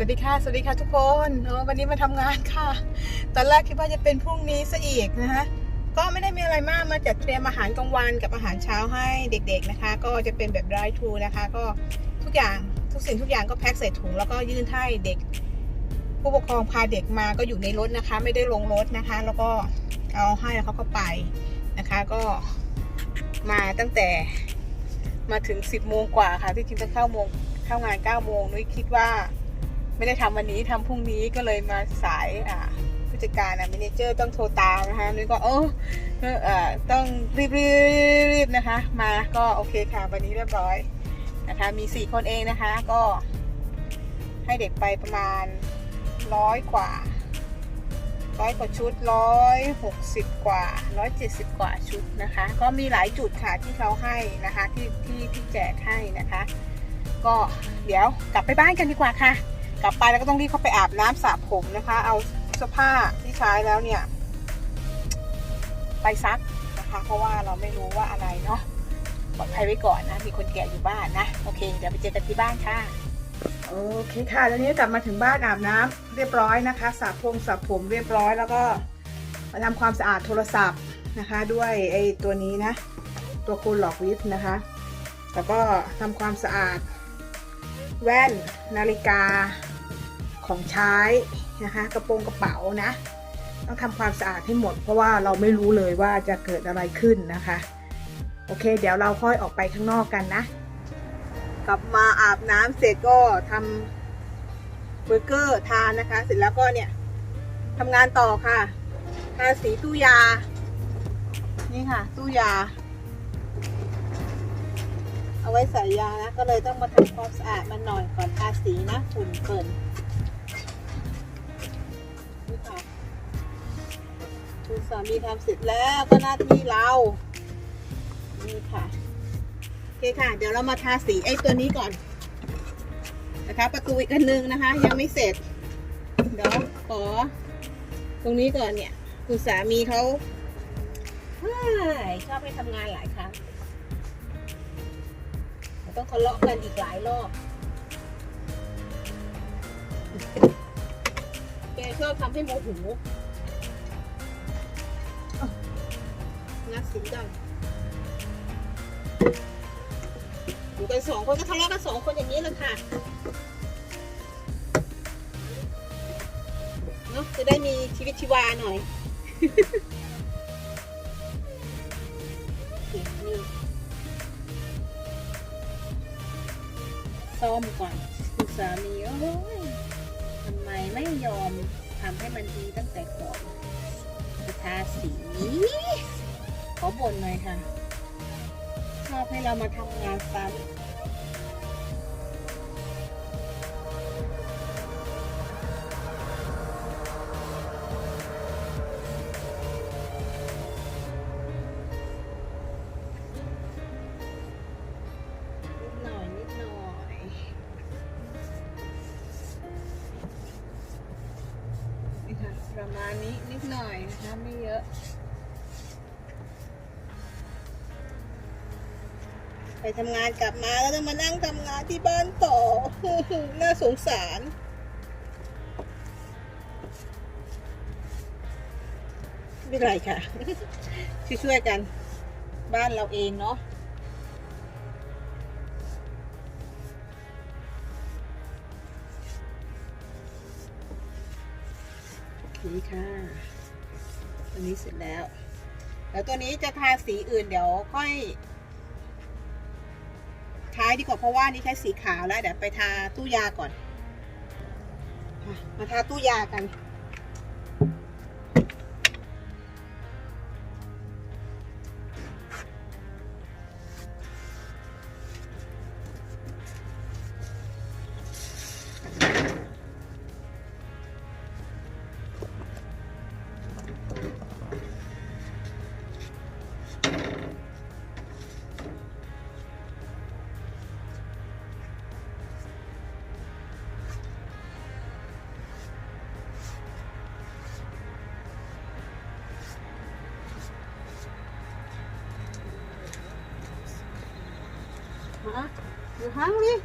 สวัสดีค่ะ สวัสดีค่ะทุกคนเนอะวันนี้มาทำงานค่ะ ตอนแรกคิดว่าจะเป็นพรุ่งนี้ซะอีกนะคะก็ไม่ได้มีอะไรมาก มาจัดเตรียมอาหารกลางวันกับอาหารเช้าให้เด็กๆนะคะ ก็จะเป็นแบบ dry to นะคะ ก็ทุกอย่างทุกสิ่งทุกอย่างก็แพ็คใส่ถุงแล้วก็ยื่นให้เด็ก ผู้ปกครองพาเด็กมาก็อยู่ในรถนะคะ ไม่ได้ลงรถนะคะ แล้วก็เอาให้แล้วเขาก็ไปนะคะ ก็มาตั้งแต่มาถึง 10โมงกว่าค่ะที่จริงจะเข้าโมงเข้างาน9โมงนุ้ยคิดว่า ไม่ได้ทำวันนี้ทำพรุ่งนี้ก็เลยมาสายอ่าผู้จัดการนะมินเจอร์ต้องโทรตามนะคะนุ้ยก็เออเออเอ่อต้องรีบรีบรีบนะคะ มาก็โอเคค่ะวันนี้เรียบร้อยนะคะมีสี่คนเองนะคะก็ให้เด็กไปประมาณร้อยกว่าร้อยกว่าชุดร้อยหกสิบกว่าร้อยเจ็ดสิบกว่าชุดนะคะ ก็มีหลายจุดค่ะที่เขาให้นะคะที่ที่ที่แจกให้นะคะ ก็เดี๋ยวกลับไปบ้านกันดีกว่าค่ะ กลับไปแล้วก็ต้องรีบเข้าไปอาบน้ำสระผมนะคะ เอาเสื้อผ้าที่ใช้แล้วเนี่ย ไปซักนะคะ เพราะว่าเราไม่รู้ว่าอะไรเนาะปลอดภัยไว้ก่อนนะ มีคนแก่อยู่บ้านนะ โอเค เดี๋ยวไปเจอกันที่บ้านค่ะ โอเคค่ะ ตอนนี้กลับมาถึงบ้านอาบน้ำเรียบร้อยนะคะสระผมสระผมเรียบร้อยแล้วก็มาทำความสะอาดโทรศัพท์นะคะ ด้วยไอ้ตัวนี้นะ ตัวคูลหลอกวิทนะคะ แล้วก็ทำความสะอาดแว่นนาฬิกา ของใช้นะคะกระโปรงกระเป๋านะต้องทำความสะอาดให้หมด เพราะว่าเราไม่รู้เลยว่าจะเกิดอะไรขึ้นนะคะ โอเค เดี๋ยวเราค่อยออกไปข้างนอกกันนะ กลับมาอาบน้ำเสร็จก็ทำเบอร์เกอร์ทานนะคะ เสร็จแล้วก็เนี่ยทำงานต่อค่ะทาสีตู้ยา นี่ค่ะ ตู้ยา เอาไว้ใส่ยานะ ก็เลยต้องมาทำความสะอาดมันหน่อยก่อนทาสีนะฝุ่นเปิ่น คุณสามีทำเสร็จแล้วก็หน้าที่เรานี่ค่ะโอเคค่ะ เดี๋ยวเรามาทาสีไอ้ตัวนี้ก่อน นะคะ ประตูอีกอันนึงนะคะ ยังไม่เสร็จ เดี๋ยวขอตรงนี้ก่อนเนี่ย คุณสามีเขาเฮ้ยชอบไปทำงานหลายครั้งต้องทะเลาะกันอีกหลายรอบ แกชอบทำให้โมโหอะงัดสีดำอยู่กันสองคนก็ทะเลาะกันสองคนอย่างนี้เลยค่ะเนาะจะได้มีชีวิตชีวาหน่อยนี่ซ่อมก่อนคุณสามีโอ้ย ทำไมไม่ยอมทำให้มันดีตั้งแต่ก่อนทาสีขอบ่นหน่อยค่ะ ชอบให้เรามาทำงานซ้ำ ประมาณนี้นิดหน่อยนะคะไม่เยอะไปทำงานกลับมาแล้วต้องมานั่งทำงานที่บ้านต่อ น่าสงสาร ไม่เป็นไรค่ะ ช่วยๆกัน บ้านเราเองเนาะ นี้ค่ะตัวนี้เสร็จแล้ว แล้วตัวนี้จะทาสีอื่นเดี๋ยวค่อยท้ายดีกว่าเพราะว่านี่ใช้สีขาวแล้วเดี๋ยวไปทาตู้ยาก่อน มาทาตู้ยากัน ฮะอยู่ห้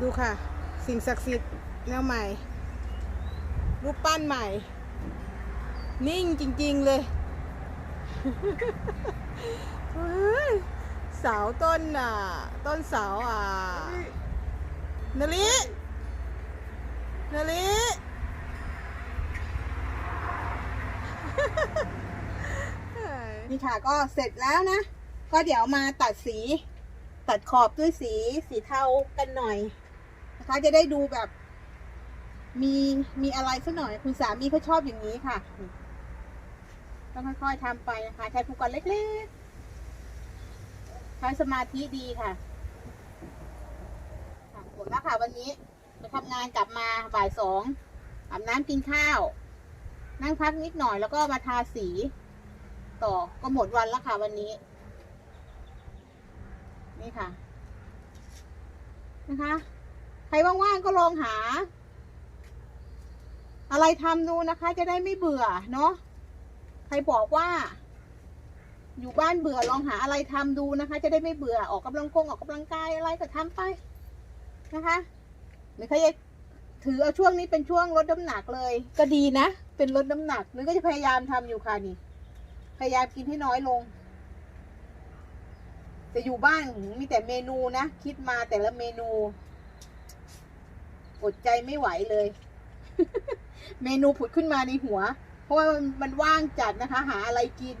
ดูค่ะ สิ่งศักดิ์สิทธิ์แนวใหม่ รูปปั้นใหม่ นิ่งจริง ๆ เลยเฮ้ยเสาต้นอะ ต้นเสาอะนาลินาลินี่ค่ะก็เสร็จแล้วนะ ก็เดี๋ยวมาตัดสี ตัดขอบด้วยสีสีเทากันหน่อย นะคะจะได้ดูแบบ มีมีอะไรสักหน่อย คุณสามีเขาชอบอย่างนี้ค่ะต้องค่อยๆทำไปนะคะใช้ผู้กันเล็กๆใช้สมาธิดีค่ะหมดแล้วค่ะวันนี้ไปทำงานกลับมาบ่ายสองอาบน้ำกินข้าว นั่งพักนิดหน่อยแล้วก็มาทาสี ต่อก็หมดวันแล้วค่ะวันนี้ นี่ค่ะ นะคะ รว่างๆก็ลองหา อะไรทำดูนะคะ จะได้ไม่เบื่อเนาะใครบอกว่า อยู่บ้านเบื่อลองหาอะไรทำดูนะคะ จะได้ไม่เบื่อออกกำลังกงออกกำลังกายอะไรก็ทำไปนะคะหรือใครจะถือเอาช่วงนี้เป็นช่วงลดน้ำหนักเลย ก็ดีนะ เป็นลดน้ำหนักนึกก็จะพยายามทำอยู่ค่ะนี่ พยายามกินให้น้อยลง จะอยู่บ้านมีแต่เมนูนะ คิดมาแต่ละเมนู อดใจไม่ไหวเลย เมนูผุดขึ้นมาในหัว เพราะว่ามันมันว่างจัดนะคะ หาอะไรกิน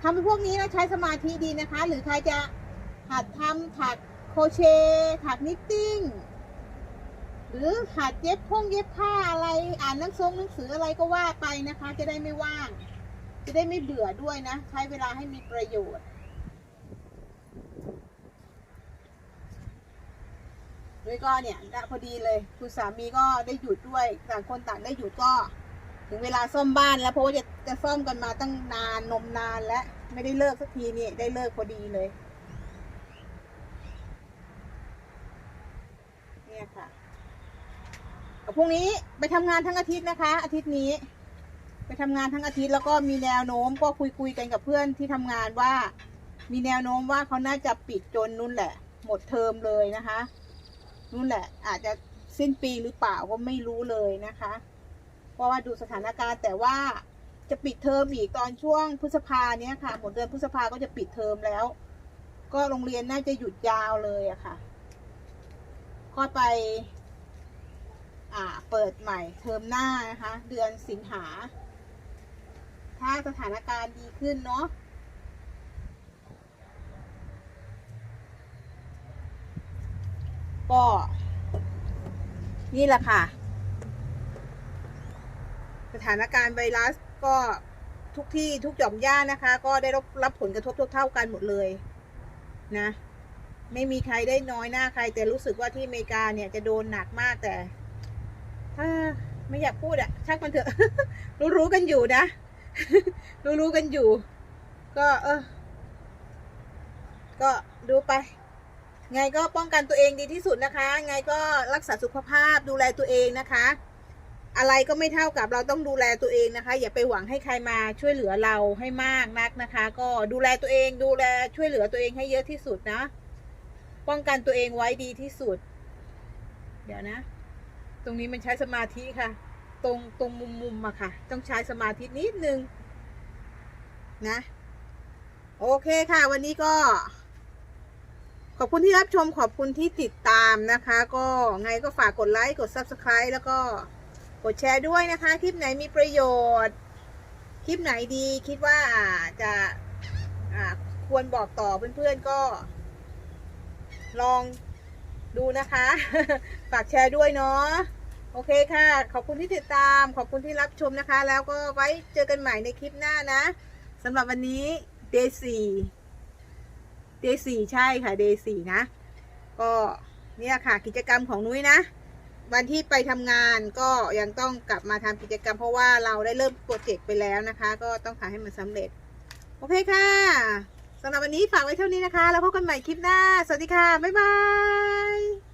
ทำเป็นพวกนี้แล้วใช้สมาธิดีนะคะ หรือใครจะหัดทำถักโคเชถักนิตติ้ง หรือหัดเย็บพงเย็บผ้าอะไร อ่านหนังซงหนังสืออะไรก็ว่าไปนะคะ จะได้ไม่ว่าง จะได้ไม่เบื่อด้วยนะ ใช้เวลาให้มีประโยชน์ ด้วยก็เนี่ยพอดีเลยคุณสามีก็ได้หยุดด้วยต่างคนต่างได้หยุดก็ ถึงเวลาซ่อมบ้านแล้วเพราะว่าจะจะซ่อมกันมาตั้งนานนมนานแล้วไม่ได้เลิกสักทีนี่ได้เลิกพอดีเลย เนี่ยค่ะพรุ่งนี้ไปทำงานทั้งอาทิตย์นะคะ อาทิตย์นี้ ไปทำงานทั้งอาทิตย์แล้วก็มีแนวโน้มก็คุยคุยกันกับเพื่อนที่ทำงานว่า มีแนวโน้มว่าเขาน่าจะปิดจนนู่นแหละ หมดเทอมเลยนะคะ นู่นแหละ อาจจะสิ้นปีหรือเปล่าก็ไม่รู้เลยนะคะ เพราะว่าดูสถานการณ์แต่ว่าจะปิดเทอมอีกตอนช่วงพฤษภาเนี้ยค่ะ หมดเดือนพฤษภาก็จะปิดเทอมแล้ว ก็โรงเรียนน่าจะหยุดยาวเลยอะค่ะ ก็ไป อ่า เปิดใหม่เทอมหน้านะคะ เดือนสิงหา ถ้าสถานการณ์ดีขึ้นเนาะ ก็ นี่แหละค่ะ สถานการณ์ไวรัสก็ทุกที่ทุกหย่อมย่านะคะ ก็ได้รับรับผลกระทบเท่ากันหมดเลยนะ ไม่มีใครได้น้อยหน้าใคร แต่รู้สึกว่าที่อเมริกาเนี่ยจะโดนหนักมากแต่ ถ้าไม่อยากพูดอะช่างมันเถอะ รู้รู้ๆกันอยู่นะ รู้รู้ๆกันอยู่ ก็เออ ก็ดูไป ไงก็ป้องกันตัวเองดีที่สุดนะคะ ไงก็รักษาสุขภาพดูแลตัวเองนะคะ อะไรก็ไม่เท่ากับเราต้องดูแลตัวเองนะคะ อย่าไปหวังให้ใครมาช่วยเหลือเราให้มากนักนะคะ ก็ดูแลตัวเองดูแลช่วยเหลือตัวเองให้เยอะที่สุดนะ ป้องกันตัวเองไว้ดีที่สุด เดี๋ยวนะ ตรงนี้มันใช้สมาธิค่ะ ตรงตรงมุมมุมอะค่ะ ต้องใช้สมาธินิดนึงนะ โอเคค่ะ วันนี้ก็ ขอบคุณที่รับชมขอบคุณที่ติดตามนะคะ ก็ไงก็ฝากกดไลค์กด Subscribe แล้วก็กดแชร์ด้วยนะคะ คลิปไหนมีประโยชน์ คลิปไหนดีคิดว่าจะควรบอกต่อเพื่อนๆก็ ลองดูนะคะ ฝากแชร์ด้วยเนาะโอเคค่ะ ขอบคุณที่ติดตาม ขอบคุณที่รับชมนะคะ แล้วก็ไว้เจอกันใหม่ในคลิปหน้านะสำหรับวันนี้ day เดย์สี่ใช่ค่ะเดย์สี่นะ ก็เนี่ยค่ะกิจกรรมของนุ้ยนะ วันที่ไปทำงานก็ยังต้องกลับมาทำกิจกรรม เพราะว่าเราได้เริ่มโปรเจกต์ไปแล้วนะคะ ก็ต้องทำให้มันสำเร็จ โอเคค่ะสำหรับวันนี้ฝากไว้เท่านี้นะคะ แล้วพบกันใหม่คลิปหน้า สวัสดีค่ะ บ๊ายบาย